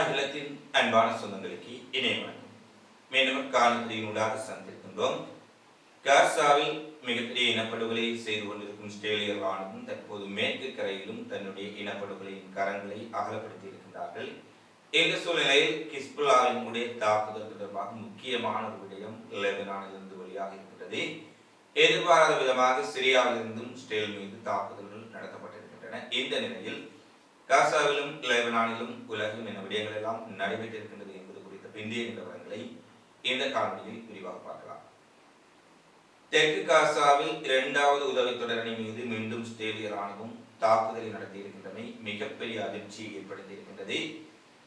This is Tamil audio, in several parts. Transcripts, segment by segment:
அகிலத்தின் அன்பான சொந்தங்களுக்கு இணைய வணக்கம். மீண்டும் காலத்தினூடாக சந்திருக்கின்றோம் காசாவில் மிகப்பெரிய இனப்படுகொலை செய்து கொண்டிருக்கும் ஸ்டேலிய ராணுவம் தற்போது மேற்கு கரையிலும் தன்னுடைய இனப்படுகொலையின் கரங்களை அகலப்படுத்தி இருக்கின்றார்கள். இந்த சூழ்நிலையில் கிஸ்புல்லாவினுடைய தாக்குதல் தொடர்பாக முக்கியமான ஒரு விடயம் லெபனானிலிருந்து வழியாக இருக்கிறது எதிர்பாராத விதமாக சிரியாவிலிருந்தும் ஸ்டேல் மீது தாக்குதல்கள் நடத்தப்பட்டிருக்கின்றன. இந்த நிலையில் காசாவிலும் லெபனானிலும் உலகம் என விடயங்கள் எல்லாம் நடைபெற்றிருக்கின்றது என்பது குறித்த பிந்தைய நிலவரங்களை இந்த காணொலியில் விரிவாக பார்க்கலாம். தெற்கு காசாவில் இரண்டாவது உதவி தொடரணி மீது மீண்டும் ஸ்டேலிய ராணுவம் தாக்குதலை நடத்தியிருக்கின்றமை மிகப்பெரிய அதிர்ச்சியை ஏற்படுத்தியிருக்கின்றது.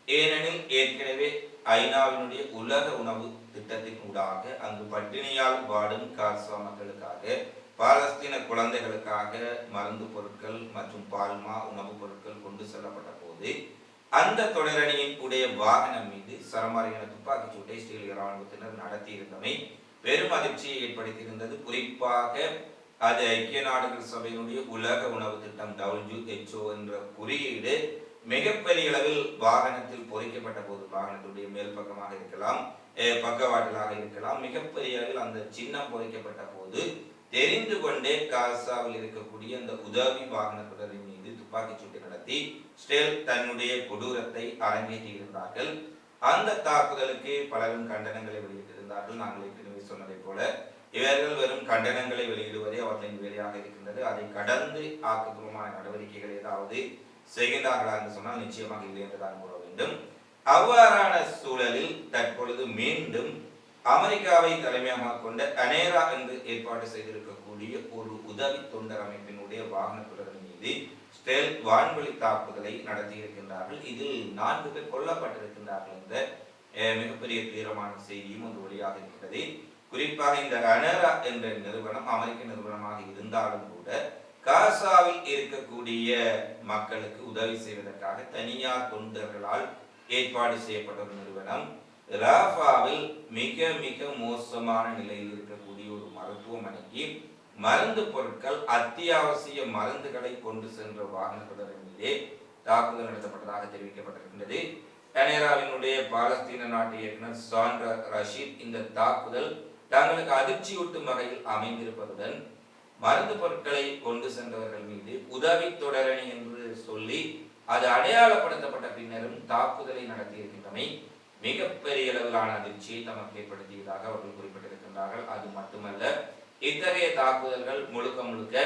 ஏனெனில் ஏற்கனவே ஐநாவினுடைய உலக உணவு திட்டத்தின் ஊடாக அங்கு பட்டினியால் வாடும் காசா மக்களுக்காக குழந்தைகளுக்காக மருந்து பொருட்கள் மற்றும் பால்மா உணவுப் பொருட்கள் கொண்டு செல்லப்பட்ட போது அந்த தொடரணியின் உடைய வாகனம் மீது சரமாரியான துப்பாக்கிச் சூட்டை ஸ்ரீலங்கா இராணுவத்தினர் நடத்தியிருந்தமை பெரும் அதிர்ச்சியை ஏற்படுத்தியிருந்தது. குறிப்பாக அது ஐக்கிய நாடுகள் சபையினுடைய உலக உணவு திட்டம் டபிள்யூ என்ற குறியீடு மிகப்பெரிய அளவில் வாகனத்தில் பொறிக்கப்பட்ட போது வாகனத்துடைய மேல் பக்கமாக இருக்கலாம் பக்கவாட்டிலாக இருக்கலாம் மிகப்பெரிய அளவில் அந்த சின்னம் பொறிக்கப்பட்ட போது தெரிந்து கொண்டே காசாவில் இருக்கக்கூடிய அந்த உதவி வாகன தொடரின் மீது துப்பாக்கிச் சூட்டு நடத்தி ஸ்டேல் தன்னுடைய கொடூரத்தை அரங்கேற்றியிருந்தார்கள். அந்த தாக்குதலுக்கு பலரும் கண்டனங்களை வெளியிட்டிருந்தார்கள். நாங்கள் ஏற்கனவே சொன்னதைப் போல இவர்கள் வெறும் கண்டனங்களை வெளியிடுவதே அவர்களின் வேலையாக இருக்கின்றது. அதை கடந்து ஆக்கப்பூர்வமான நடவடிக்கைகள் ஏதாவது செய்கின்றார்களா என்று சொன்னால் நிச்சயமாக இல்லை என்று தான் கூற வேண்டும். அவ்வாறான சூழலில் தற்பொழுது மீண்டும் அமெரிக்காவை தலைமையாக கொண்ட அனேரா என்று ஏற்பாடு செய்திருக்கக்கூடிய ஒரு உதவி தொண்டர் அமைப்பினுடைய வாகன தொடர் மீது ஸ்டெல் வான்வழி தாக்குதலை நடத்தியிருக்கின்றார்கள். இதில் நான்கு பேர் கொல்லப்பட்டிருக்கின்றார்கள் என்ற மிகப்பெரிய தீரமான செய்தியும் அது வழியாக இருக்கிறது. குறிப்பாக இந்த அனேரா என்ற நிறுவனம் அமெரிக்க நிறுவனமாக இருந்தாலும் கூட காசாவில் இருக்கக்கூடிய மக்களுக்கு உதவி செய்வதற்காக தனியார் தொண்டர்களால் ஏற்பாடு செய்யப்பட்ட ஒரு நிறுவனம். ராஃபாவில் மிக மிக மோசமான நிலையில் இருக்கக்கூடிய ஒரு மருத்துவமனைக்கு மருந்து பொருட்கள் அத்தியாவசிய மருந்துகளை கொண்டு சென்ற வாகன தொடரின் மீதே தாக்குதல் நடத்தப்பட்டதாக தெரிவிக்கப்பட்டிருக்கின்றது. கனேராவினுடைய பாலஸ்தீன நாட்டு இயக்குனர் சாண்ட்ரா ரஷீத் இந்த தாக்குதல் தங்களுக்கு அதிர்ச்சியூட்டும் வகையில் அமைந்திருப்பதுடன் மருந்து பொருட்களை கொண்டு சென்றவர்கள் மீது உதவி தொடரணி என்று சொல்லி அது அடையாளப்படுத்தப்பட்ட பின்னரும் தாக்குதலை நடத்தியிருக்கின்றமை மிகப்பெரிய அளவிலான அதிர்ச்சியை தமக்கு ஏற்படுத்தியதாக அவர்கள் குறிப்பிட்டிருக்கின்றார்கள். அது மட்டுமல்ல இத்தகைய தாக்குதல்கள் முழுக்க முழுக்க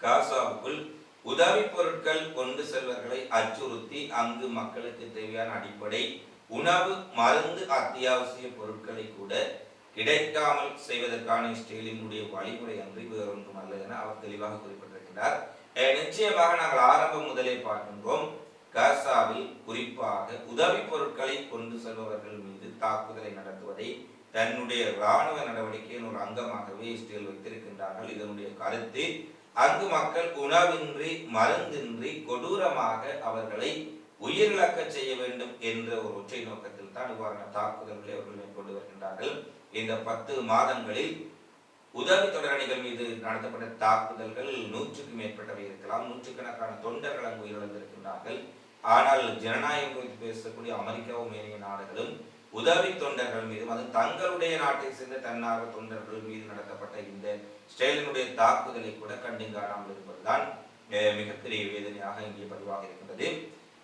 காசாவுக்குள் உதவி பொருட்கள் கொண்டு செல்வர்களை அச்சுறுத்தி அங்கு மக்களுக்கு தேவையான அடிப்படை உணவு மருந்து அத்தியாவசிய பொருட்களை கூட கிடைக்காமல் செய்வதற்கான இஸ்ரேலினுடைய வழிமுறை அன்றி வேறொன்றும் அல்ல என அவர் தெளிவாக குறிப்பிட்டிருக்கிறார் நிச்சயமாக நாங்கள் ஆரம்பம் முதலே பார்க்கின்றோம். காசாவில் குறிப்பாக உதவி பொருட்களை கொண்டு செல்பவர்கள் மீது தாக்குதலை நடத்துவதை தன்னுடைய இராணுவ நடவடிக்கையின் ஒரு அங்கமாகவே இஸ்ரேல் வைத்திருக்கின்றார்கள். இதனுடைய கருத்து அங்கு மக்கள் உணவின்றி மருந்தின்றி கொடூரமாக அவர்களை உயிரிழக்க செய்ய வேண்டும் என்ற ஒரு ஒற்றை நோக்கத்தில் தான் இவ்வாறான தாக்குதல்களை அவர்கள் மேற்கொண்டு வருகின்றார்கள். இந்த பத்து மாதங்களில் உதவி தொடரணிகள் மீது நடத்தப்பட்ட தாக்குதல்கள் நூற்றுக்கு மேற்பட்டவை இருக்கலாம். நூற்றுக்கணக்கான தொண்டர்கள் அங்கு உயிரிழந்திருக்கின்றார்கள். ஆனால் ஜனநாயகம் குறித்து பேசக்கூடிய அமெரிக்காவும் ஏனைய நாடுகளும் உதவி தொண்டர்கள் மீதும் அது தங்களுடைய நாட்டை சேர்ந்த தன்னார்வ தொண்டர்கள் மீது நடத்தப்பட்ட இந்த ஸ்டேலினுடைய தாக்குதலை கூட கண்டு காணாமல் இருப்பதுதான் மிகப்பெரிய வேதனையாக இங்கே பதிவாக இருக்கின்றது.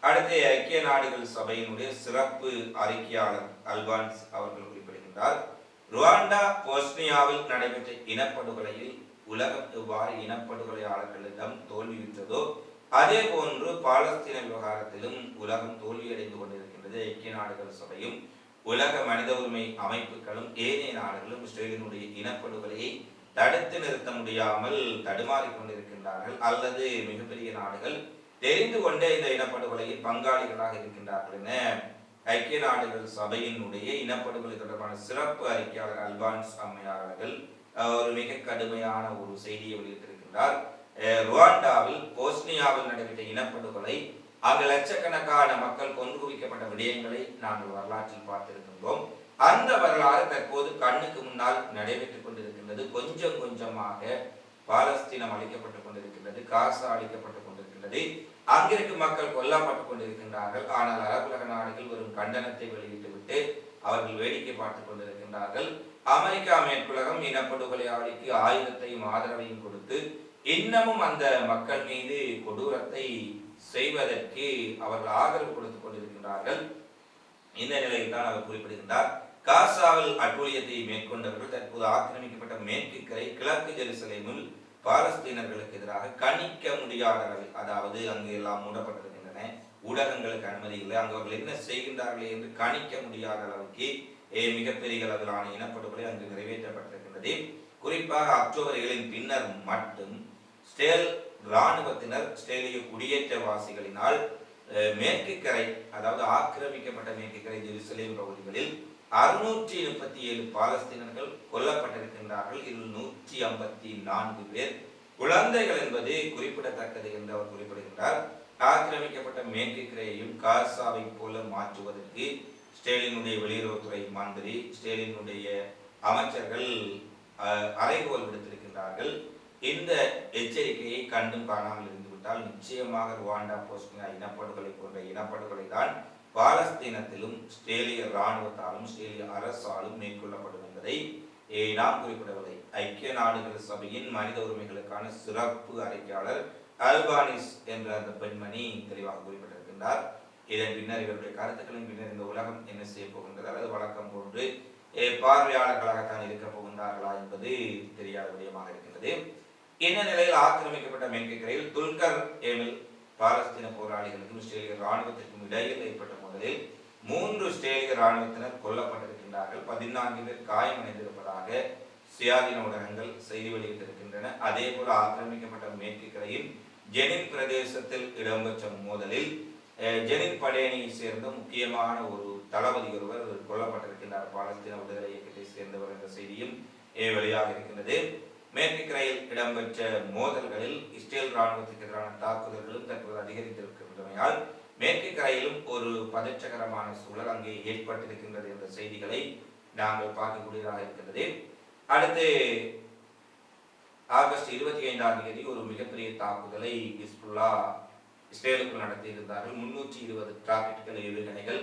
அடுத்து ஐக்கிய நாடுகள் சபையினுடைய சிறப்பு அறிக்கையாளர் அல்பான்ஸ் அவர்கள் குறிப்பிடுகின்றார் ருவாண்டா போஸ்னியாவில் நடைபெற்ற இனப்படுகொலையில் உலகம் எவ்வாறு இனப்படுகொலையாளர்களிடம் தோல்வியுற்றதோ அதே போன்று பாலஸ்தீன விவகாரத்திலும் உலகம் தோல்வியடைந்து கொண்டிருக்கின்றது. ஐக்கிய நாடுகள் சபையும் உலக மனித உரிமை அமைப்புகளும் ஏனைய நாடுகளும் இஸ்ரேலினுடைய இனப்படுகொலையை தடுத்து நிறுத்த முடியாமல் தடுமாறி கொண்டிருக்கின்றார்கள். அல்லது மிகப்பெரிய நாடுகள் தெரிந்து கொண்டே இந்த இனப்படுகொலையில் பங்காளிகளாக இருக்கின்றார்கள் என ஐக்கிய நாடுகள் சபையினுடைய இனப்படுகொலை தொடர்பான சிறப்பு அறிக்கையாளர் அல்பான்ஸ் அம்மையார் அவர்கள் ஒரு மிக கடுமையான ஒரு செய்தியை வெளியிட்டிருக்கின்றார். ருவாண்டாவில் போஸ்னியாவில் நடைபெற்ற இனப்படுகொலை அங்கு லட்சக்கணக்கான மக்கள் கொண்டு குவிக்கப்பட்ட விடயங்களை நாங்கள் வரலாற்றில் பார்த்திருக்கின்றோம். அந்த வரலாறு தற்போது கண்ணுக்கு முன்னால் நடைபெற்றுக் கொண்டிருக்கின்றது. கொஞ்சம் கொஞ்சமாக பாலஸ்தீனம் அளிக்கப்பட்டுக் கொண்டிருக்கின்றது காசா அளிக்கப்பட்டுக் கொண்டிருக்கின்றது. அங்கிருக்கும் மக்கள் கொல்லப்பட்டுக் கொண்டிருக்கின்றார்கள். ஆனால் அரபுலக நாடுகள் கண்டனத்தை வெளியிட்டுவிட்டு அவர்கள் வேடிக்கை பார்த்துக் கொண்டிருக்கின்றார்கள். அமெரிக்கா மேற்குலகம் இனப்படுகொலையாளிக்கு ஆயுதத்தையும் ஆதரவையும் கொடுத்து இன்னமும் அந்த மக்கள் மீது கொடூரத்தை செய்வதற்கு அவர்கள் ஆதரவு கொடுத்துக் கொண்டிருக்கின்றார்கள். இந்த நிலையில் தான் அவர் குறிப்பிடுகின்றார் காசாவில் அட்டூழியத்தை மேற்கொண்டவர்கள் தற்போது ஆக்கிரமிக்கப்பட்ட மேற்கு கரை கிழக்கு ஜெருசலேமில் பாலஸ்தீனர்களுக்கு எதிராக கணிக்க முடியாத அளவில் அதாவது அங்கு எல்லாம் மூடப்பட்டிருக்கின்றன. ஊடகங்களுக்கு அனுமதி இல்லை. அங்கு அவர்கள் என்ன செய்கின்றார்கள் என்று கணிக்க முடியாத அளவுக்கு மிகப்பெரிய அளவிலான இனப்படுகொலை அங்கு நிறைவேற்றப்பட்டிருக்கின்றது. குறிப்பாக அக்டோபர் ஏழின் பின்னர் மட்டும் ஸ்டேல் இராணுவத்தினர் ஸ்டேலிய குடியேற்றவாசிகளினால் மேற்கு கரை அதாவது ஆக்கிரமிக்கப்பட்ட மேற்கு கரை ஜெருசலேம் பகுதிகளில் அறுநூற்றி முப்பத்தி ஏழு பாலஸ்தீனர்கள் கொல்லப்பட்டிருக்கின்றார்கள். இதில் நூற்றி ஐம்பத்தி நான்கு பேர் குழந்தைகள் என்பது குறிப்பிடத்தக்கது என்று அவர் குறிப்பிடுகின்றார். ஆக்கிரமிக்கப்பட்ட மேற்கு கரையையும் காசாவை போல மாற்றுவதற்கு ஸ்டேலினுடைய வெளியுறவுத்துறை மந்திரி ஸ்டேலினுடைய அமைச்சர்கள் அறைகோல் விடுத்திருக்கின்றார்கள். இந்த எச்சரிக்கையை கண்டும் காணாமல் இருந்துவிட்டால் நிச்சயமாக ருவாண்டா போஸ்னியா இனப்படுகொலை போன்ற இனப்படுகொலை தான் பாலஸ்தீனத்திலும் ஸ்ட்ரேலிய இராணுவத்தாலும் ஸ்ட்ரேலிய அரசாலும் மேற்கொள்ளப்படும் என்பதை நாம் குறிப்பிடவில்லை. ஐக்கிய நாடுகள் சபையின் மனித உரிமைகளுக்கான சிறப்பு அறிக்கையாளர் அல்பானிஸ் என்ற அந்த பெண்மணி தெளிவாக குறிப்பிட்டிருக்கின்றார். இதன் பின்னர் இவருடைய கருத்துக்களின் பின்னர் இந்த உலகம் என்ன செய்ய போகின்றது அல்லது வழக்கம் போன்று பார்வையாளர்களாகத்தான் இருக்க போகின்றார்களா என்பது தெரியாத விடயமாக இருக்கின்றது. இந்த நிலையில் ஆக்கிரமிக்கப்பட்ட மேற்கரையில் துல்கர் ஏமில் பாலஸ்தீன போராளிகளுக்கும் இஸ்ரேலிய ராணுவத்திற்கும் இடையில் ஏற்பட்ட மோதலில் மூன்று இஸ்ரேலிய ராணுவத்தினர் கொல்லப்பட்டிருக்கின்றார்கள். பதினான்கு பேர் காயமடைந்திருப்பதாக சுயாதீன ஊடகங்கள் செய்தி வெளியிட்டிருக்கின்றன. அதே போல ஆக்கிரமிக்கப்பட்ட மேற்கு ஜெனின் பிரதேசத்தில் இடம்பெற்ற மோதலில் ஜெனின் படையணியை சேர்ந்த முக்கியமான ஒரு தளபதி ஒருவர் கொல்லப்பட்டிருக்கின்றார். பாலஸ்தீன விடுதலை இயக்கத்தை சேர்ந்தவர் என்ற செய்தியும் வெளியாக இருக்கின்றது. மேற்கு கரையில் இடம்பெற்ற மோதல்களில் இஸ்ரேல் ராணுவத்துக்கு எதிரான தாக்குதல்களும் தற்போது அதிகரித்திருக்கின்றமையால் மேற்கு கரையிலும் ஒரு பதற்றகரமான சூழல் அங்கே ஏற்பட்டிருக்கின்றது என்ற செய்திகளை நாங்கள் பார்க்கக்கூடியதாக இருக்கின்றது. அடுத்து ஆகஸ்ட் இருபத்தி ஐந்தாம் தேதி ஒரு மிகப்பெரிய தாக்குதலை இஸ்புல்லா இஸ்ரேலுக்குள் நடத்தியிருந்தார்கள். முன்னூற்றி இருபது ராக்கெட்டுகள் ஏவுகணைகள்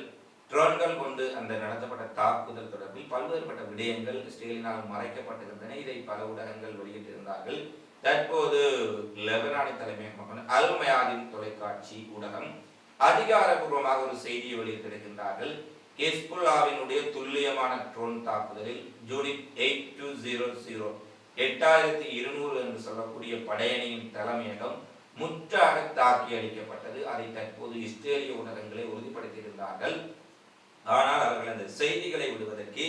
ட்ரோன்கள் கொண்டு அந்த நடத்தப்பட்ட தாக்குதல் தொடர்பில் பல்வேறுபட்ட விடயங்கள் இஸ்ரேலினால் மறைக்கப்பட்டிருந்தன. இதை பல ஊடகங்கள் வெளியிட்டிருந்தார்கள். தற்போது லெபனானின் தலைமையகமான அல்மயாதின் தொலைக்காட்சி ஊடகம் அதிகாரபூர்வமாக ஒரு செய்தியை வெளியிட்டிருக்கின்றார்கள். ஹிஸ்புல்லாவினுடைய துல்லியமான ட்ரோன் தாக்குதலில் unit eight two zero zero எட்டாயிரத்தி இருநூறு என்று சொல்லக்கூடிய படையணியின் தலைமையகம் முற்றாக தாக்கி அளிக்கப்பட்டது அதை தற்போது இஸ்ரேலிய ஊடகங்களை உறுதிப்படுத்தியிருந்தார்கள். ஆனால் அவர்கள் அந்த செய்திகளை விடுவதற்கு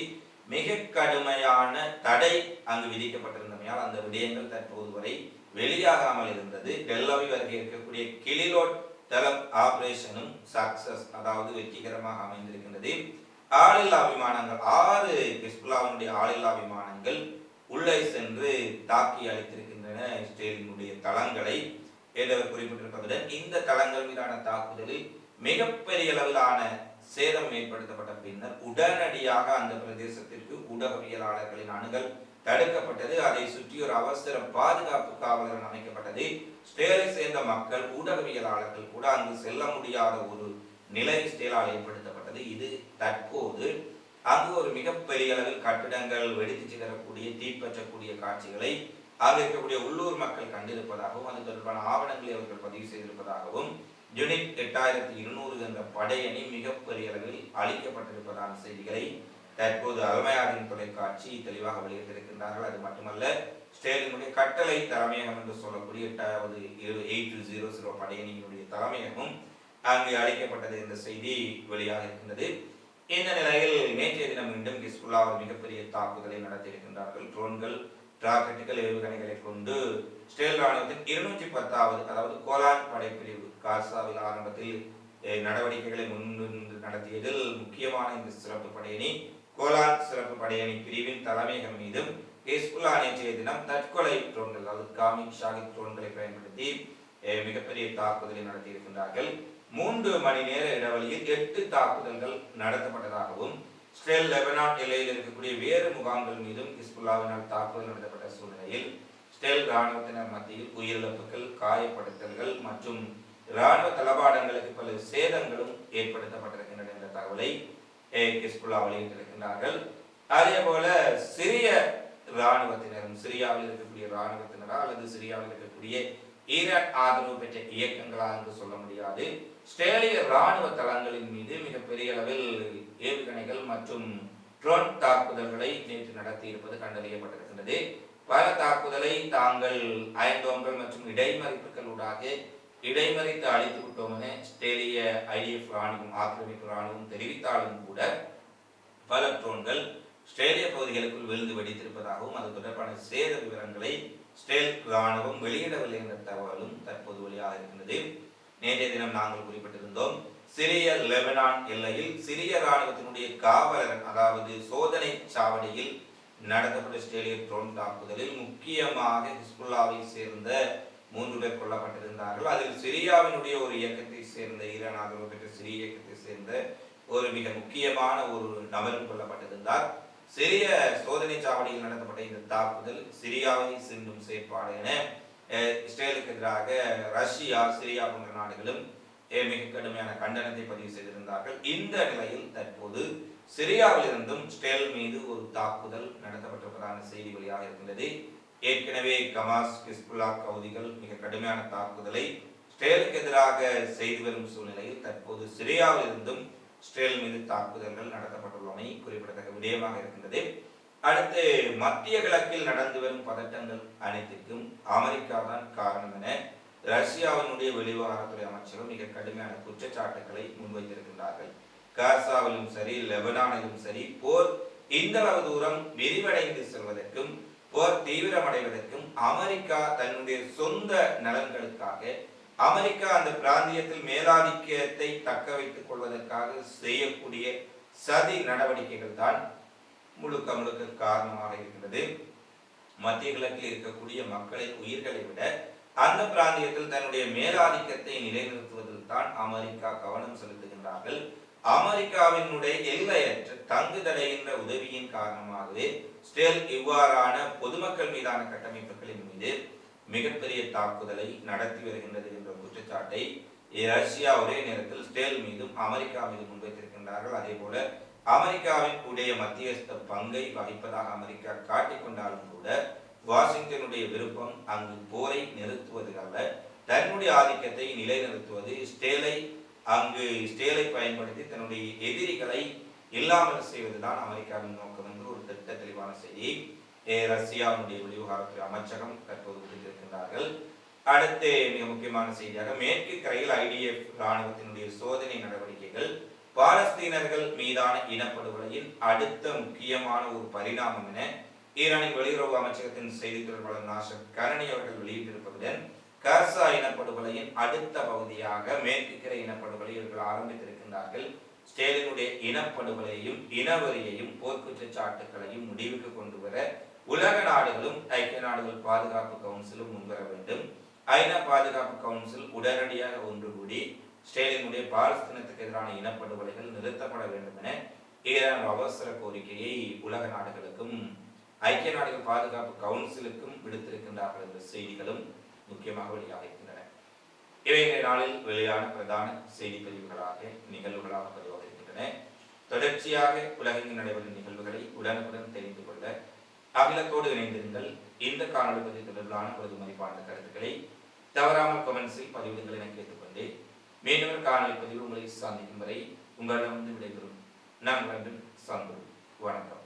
மிக கடுமையான தடை அங்கு விதிக்கப்பட்டிருந்தமையால் அந்த விடயங்கள் தற்போது வரை வெளியாகாமல் இருந்தது. டெல்லவி அருகே இருக்கக்கூடிய கிளிலோட் தளம் ஆபரேஷனும் சக்சஸ் அதாவது வெற்றிகரமாக அமைந்திருக்கின்றது. ஆளில்லா விமானங்கள் ஆறு ஹிஸ்புல்லாவினுடைய ஆளில்லா விமானங்கள் உள்ளே சென்று தாக்கி அளித்திருக்கின்றன இஸ்ரேலினுடைய தளங்களை ஏதவர் குறிப்பிட்டிருப்பதுடன் இந்த தளங்கள் மீதான தாக்குதலில் மிகப்பெரிய அளவிலான சேதம் ஏற்படுத்தப்பட்ட பின்னர் உடனடியாக அந்த பிரதேசத்திற்கு ஊடகவியலாளர்களின் அணுகல் தடுக்கப்பட்டது. அதை சுற்றி ஒரு அவசர பாதுகாப்பு காவலர் அமைக்கப்பட்டது ஸ்டேலை சேர்ந்த மக்கள் ஊடகவியலாளர்கள் கூட அங்கு செல்ல முடியாத ஒரு நிலை ஸ்டேலால் ஏற்படுத்தப்பட்டது. இது தற்போது அங்கு ஒரு மிகப்பெரிய அளவில் கட்டிடங்கள் வெடித்து சிதறக்கூடிய தீப்பற்றக்கூடிய காட்சிகளை அங்கு இருக்கக்கூடிய உள்ளூர் மக்கள் கண்டிருப்பதாகவும் அது தொடர்பான ஆவணங்களை அவர்கள் பதிவு செய்திருப்பதாகவும் யூனிட் எட்டாயிரத்தி இருநூறு என்ற படையணி மிகப்பெரிய அளவில் அளிக்கப்பட்டிருப்பதான செய்திகளை தற்போது அல்மயாரின் தொலைக்காட்சி தெளிவாக வெளியிட்டிருக்கின்றார்கள். அது மட்டுமல்ல ஸ்டேலினுடைய கட்டளை தலைமையகம் என்று சொல்லக்கூடிய எட்டாவது எயிட் ஜீரோ ஜீரோ படையணியினுடைய தலைமையகம் அங்கு அளிக்கப்பட்டது என்ற செய்தி வெளியாக இருக்கின்றது. இந்த நிலையில் நேற்றைய தினம் மீண்டும் ஹிஸ்புல்லா மிகப்பெரிய தாக்குதலை நடத்தியிருக்கின்றார்கள். ட்ரோன்கள் ராக்கெட்டுகள் ஏவுகணைகளை கொண்டு இஸ்ரேல் ராணுவத்தின் இருநூற்றி பத்தாவது அதாவது கோலான் படைப்பிரிவு காசாவில் ஆரம்பத்தில் நடவடிக்கைகளை முன்னின்று நடத்தியதில் முக்கியமான இந்த சிறப்பு படையணி கோலான் சிறப்பு படையணி பிரிவின் தலைமையகம் மீதும் ஹிஸ்புல்லா நேற்றைய தினம் தற்கொலை ட்ரோன்கள் அதாவது காமிக் ஷாகித் ட்ரோன்களை பயன்படுத்தி மிகப்பெரிய தாக்குதலை நடத்தியிருக்கின்றார்கள். மூன்று மணி நேர இடைவெளியில் எட்டு தாக்குதல்கள் நடத்தப்பட்டதாகவும் ஸ்டெல் லெபனான் எல்லையில் இருக்கக்கூடிய வேறு முகாம்கள் மீதும் ஹிஸ்புல்லாவினால் தாக்குதல் நடத்தப்பட்ட சூழ்நிலையில் ஸ்டெல் இராணுவத்தினர் மத்தியில் உயிரிழப்புகள் காயப்படுத்தல்கள் மற்றும் இராணுவ தளபாடங்களுக்கு பல சேதங்களும் ஏற்படுத்தப்பட்டிருக்கின்றன என்ற தகவலை ஹிஸ்புல்லா வெளியிட்டிருக்கின்றார்கள். அதே போல சிறிய இராணுவத்தினரும் சிரியாவில் இருக்கக்கூடிய இராணுவத்தினரா அல்லது சிரியாவில் இருக்கக்கூடிய ஈரான் ஆதரவு பெற்ற இயக்கங்களா என்று சொல்ல முடியாது. ஸ்டேலிய இராணுவ தளங்களின் மீது மிகப்பெரிய அளவில் ஏவுகணைகள் மற்றும் ட்ரோன் தாக்குதல்களை நேற்று நடத்தி இருப்பது கண்டறியப்பட்டிருக்கின்றது. பல தாக்குதலை தாங்கள் அயந்தோங்கள் மற்றும் இடைமறிப்புகளூடாக இடைமறித்து அழித்து விட்டோம் என ஸ்டேலிய ஐடிஎஃப் ராணுவம் ஆக்கிரமிப்பு ராணுவம் தெரிவித்தாலும் கூட பல ட்ரோன்கள் ஸ்டேலிய பகுதிகளுக்குள் விழுந்து வெடித்திருப்பதாகவும் அது தொடர்பான சேத விவரங்களை ஸ்டேல் ராணுவம் வெளியிடவில்லை என்ற தகவலும் தற்போது வெளியாக இருக்கின்றது. நேற்றைய தினம் நாங்கள் குறிப்பிட்டிருந்தோம் சிரிய லெபனான் எல்லையில் சிரிய ராணுவத்தினுடைய காவலர் அதாவது சோதனை சாவடியில் நடத்தப்பட்ட ஸ்டேலிய ட்ரோன் தாக்குதலில் முக்கியமாக ஹிஸ்புல்லாவை சேர்ந்த மூன்று பேர் கொல்லப்பட்டிருந்தார்கள். அதில் சிரியாவினுடைய ஒரு இயக்கத்தை சேர்ந்த ஈரான் ஆதரவு பெற்ற சிறிய இயக்கத்தை சேர்ந்த ஒரு மிக முக்கியமான ஒரு நபரும் கொல்லப்பட்டிருந்தார். சிறிய சோதனை சாவடியில் நடத்தப்பட்ட இந்த தாக்குதல் சிரியாவை சிந்தும் செயற்பாடு என இஸ்ரேலுக்கு எதிராக ரஷ்யா சிரியா போன்ற நாடுகளும் மிக கடுமையான கண்டனத்தை பதிவு செய்திருந்தார்கள். இந்த நிலையில் தற்போது சிரியாவிலிருந்தும் ஸ்டேல் மீது ஒரு தாக்குதல் நடத்தப்பட்டிருப்பதான செய்தி வெளியாக இருக்கின்றது. ஏற்கனவே கமாஸ் கிஸ்புல்லா கவுதிகள் மிக கடுமையான தாக்குதலை ஸ்டேலுக்கு எதிராக செய்து வரும் சூழ்நிலையில் தற்போது சிரியாவில் இஸ்ரேல் மீது தாக்குதல்கள் நடத்தப்பட்டுள்ளமை குறிப்பிடத்தக்க விடயமாக இருக்கின்றது. அடுத்து மத்திய கிழக்கில் நடந்து வரும் பதட்டங்கள் அனைத்திற்கும் அமெரிக்கா தான் காரணம் என ரஷ்யாவினுடைய வெளிவிவகாரத்துறை அமைச்சரும் மிக கடுமையான குற்றச்சாட்டுகளை முன்வைத்திருக்கின்றார்கள். காசாவிலும் சரி லெபனானிலும் சரி போர் இந்த அளவு தூரம் விரிவடைந்து செல்வதற்கும் போர் தீவிரமடைவதற்கும் அமெரிக்கா தன்னுடைய சொந்த நலன்களுக்காக அமெரிக்கா அந்த பிராந்தியத்தில் மேலாதிக்கத்தை தக்க வைத்துக் கொள்வதற்காக செய்யக்கூடிய சதி நடவடிக்கைகள் தான் முழுக்க முழுக்க காரணமாக இருக்கிறது மத்திய கிழக்கில் இருக்கக்கூடிய மக்களின் உயிர்களை விட அந்த பிராந்தியத்தில் தன்னுடைய மேலாதிக்கத்தை நிலைநிறுத்துவதில் தான் அமெரிக்கா கவனம் செலுத்துகின்றார்கள். அமெரிக்காவினுடைய எல்லையற்ற தங்கு தடைகின்ற உதவியின் காரணமாகவே ஸ்டேல் இவ்வாறான பொதுமக்கள் மீதான கட்டமைப்புகளின் மீது மிகப்பெரிய தாக்குதலை நடத்தி வருகின்றது என்ற குற்றச்சாட்டை ரஷ்யா ஒரே நேரத்தில் ஸ்டேல் மீதும் அமெரிக்கா மீதும் முன்வைத்திருக்கின்றார்கள். அதே போல அமெரிக்காவின் உடைய மத்தியஸ்த பங்கை வகிப்பதாக அமெரிக்கா காட்டிக்கொண்டாலும் கூட வாஷிங்டனுடைய விருப்பம் அங்கு போரை நிறுத்துவது அல்ல. தன்னுடைய ஆதிக்கத்தை நிலைநிறுத்துவது ஸ்டேலை அங்கு ஸ்டேலை பயன்படுத்தி தன்னுடைய எதிரிகளை இல்லாமல் செய்வதுதான் அமெரிக்காவின் நோக்கம் என்று ஒரு திட்ட தெளிவான செய்தி. ரஷ்யாவுடைய வெளிவிவகாரத்துறை அமைச்சகம் தற்போது விடுத்திருக்கின்றார்கள் அடுத்து மிக முக்கியமான செய்தியாக மேற்கு கரையில் ஐடிஎஃப் ராணுவத்தினுடைய சோதனை நடவடிக்கைகள். பாலஸ்தீனர்கள் மீதான இனப்படுகொலையின் அடுத்த முக்கியமான ஒரு பரிணாமம் என ஈரானின் வெளியுறவு அமைச்சகத்தின் செய்தி தொடர்பாளர் நாசர் கரணி அவர்கள் வெளியிட்டிருப்பதுடன் கர்சா இனப்படுகொலையின் அடுத்த பகுதியாக மேற்கு கரை இனப்படுகொலை இவர்கள் ஆரம்பித்திருக்கின்றார்கள். ஸ்டேலினுடைய இனப்படுகொலையையும் இனவரியையும் போர்க்குற்றச்சாட்டுகளையும் முடிவுக்கு கொண்டு வர உலக நாடுகளும் ஐக்கிய நாடுகள் பாதுகாப்பு கவுன்சிலும் முன்வர வேண்டும். ஐநா பாதுகாப்பு கவுன்சில் உடனடியாக ஒன்று கூடி ஸ்டேலினுடைய பாலஸ்தீனத்துக்கு எதிரான இனப்படுகொலைகள் நிறுத்தப்பட வேண்டும் என ஈரான் அவசர கோரிக்கையை உலக நாடுகளுக்கும் ஐக்கிய நாடுகள் பாதுகாப்பு கவுன்சிலுக்கும் விடுத்திருக்கின்றார்கள் என்ற செய்திகளும் முக்கியமாக வெளியாகின்றன இருக்கின்றன இவை நாளில் வெளியான பிரதான செய்தி பதிவுகளாக நிகழ்வுகளாக பதிவாகின்றன தொடர்ச்சியாக உலகில் நடைபெறும் நிகழ்வுகளை உடனுக்குடன் தெரிந்து கொள்ள அகிலத்தோடு இணைந்திருங்கள். இந்த காணொலி பதிவு தொடர்பிலான பொழுது மதிப்பான கருத்துக்களை தவறாமல் கமெண்ட்ஸில் பதிவிடுங்கள் என கேட்டுக்கொண்டு மீண்டும் காணொலி பதிவு உங்களை சந்திக்கும் வரை உங்களிடம் விடைபெறும். நான் மீண்டும் வணக்கம்.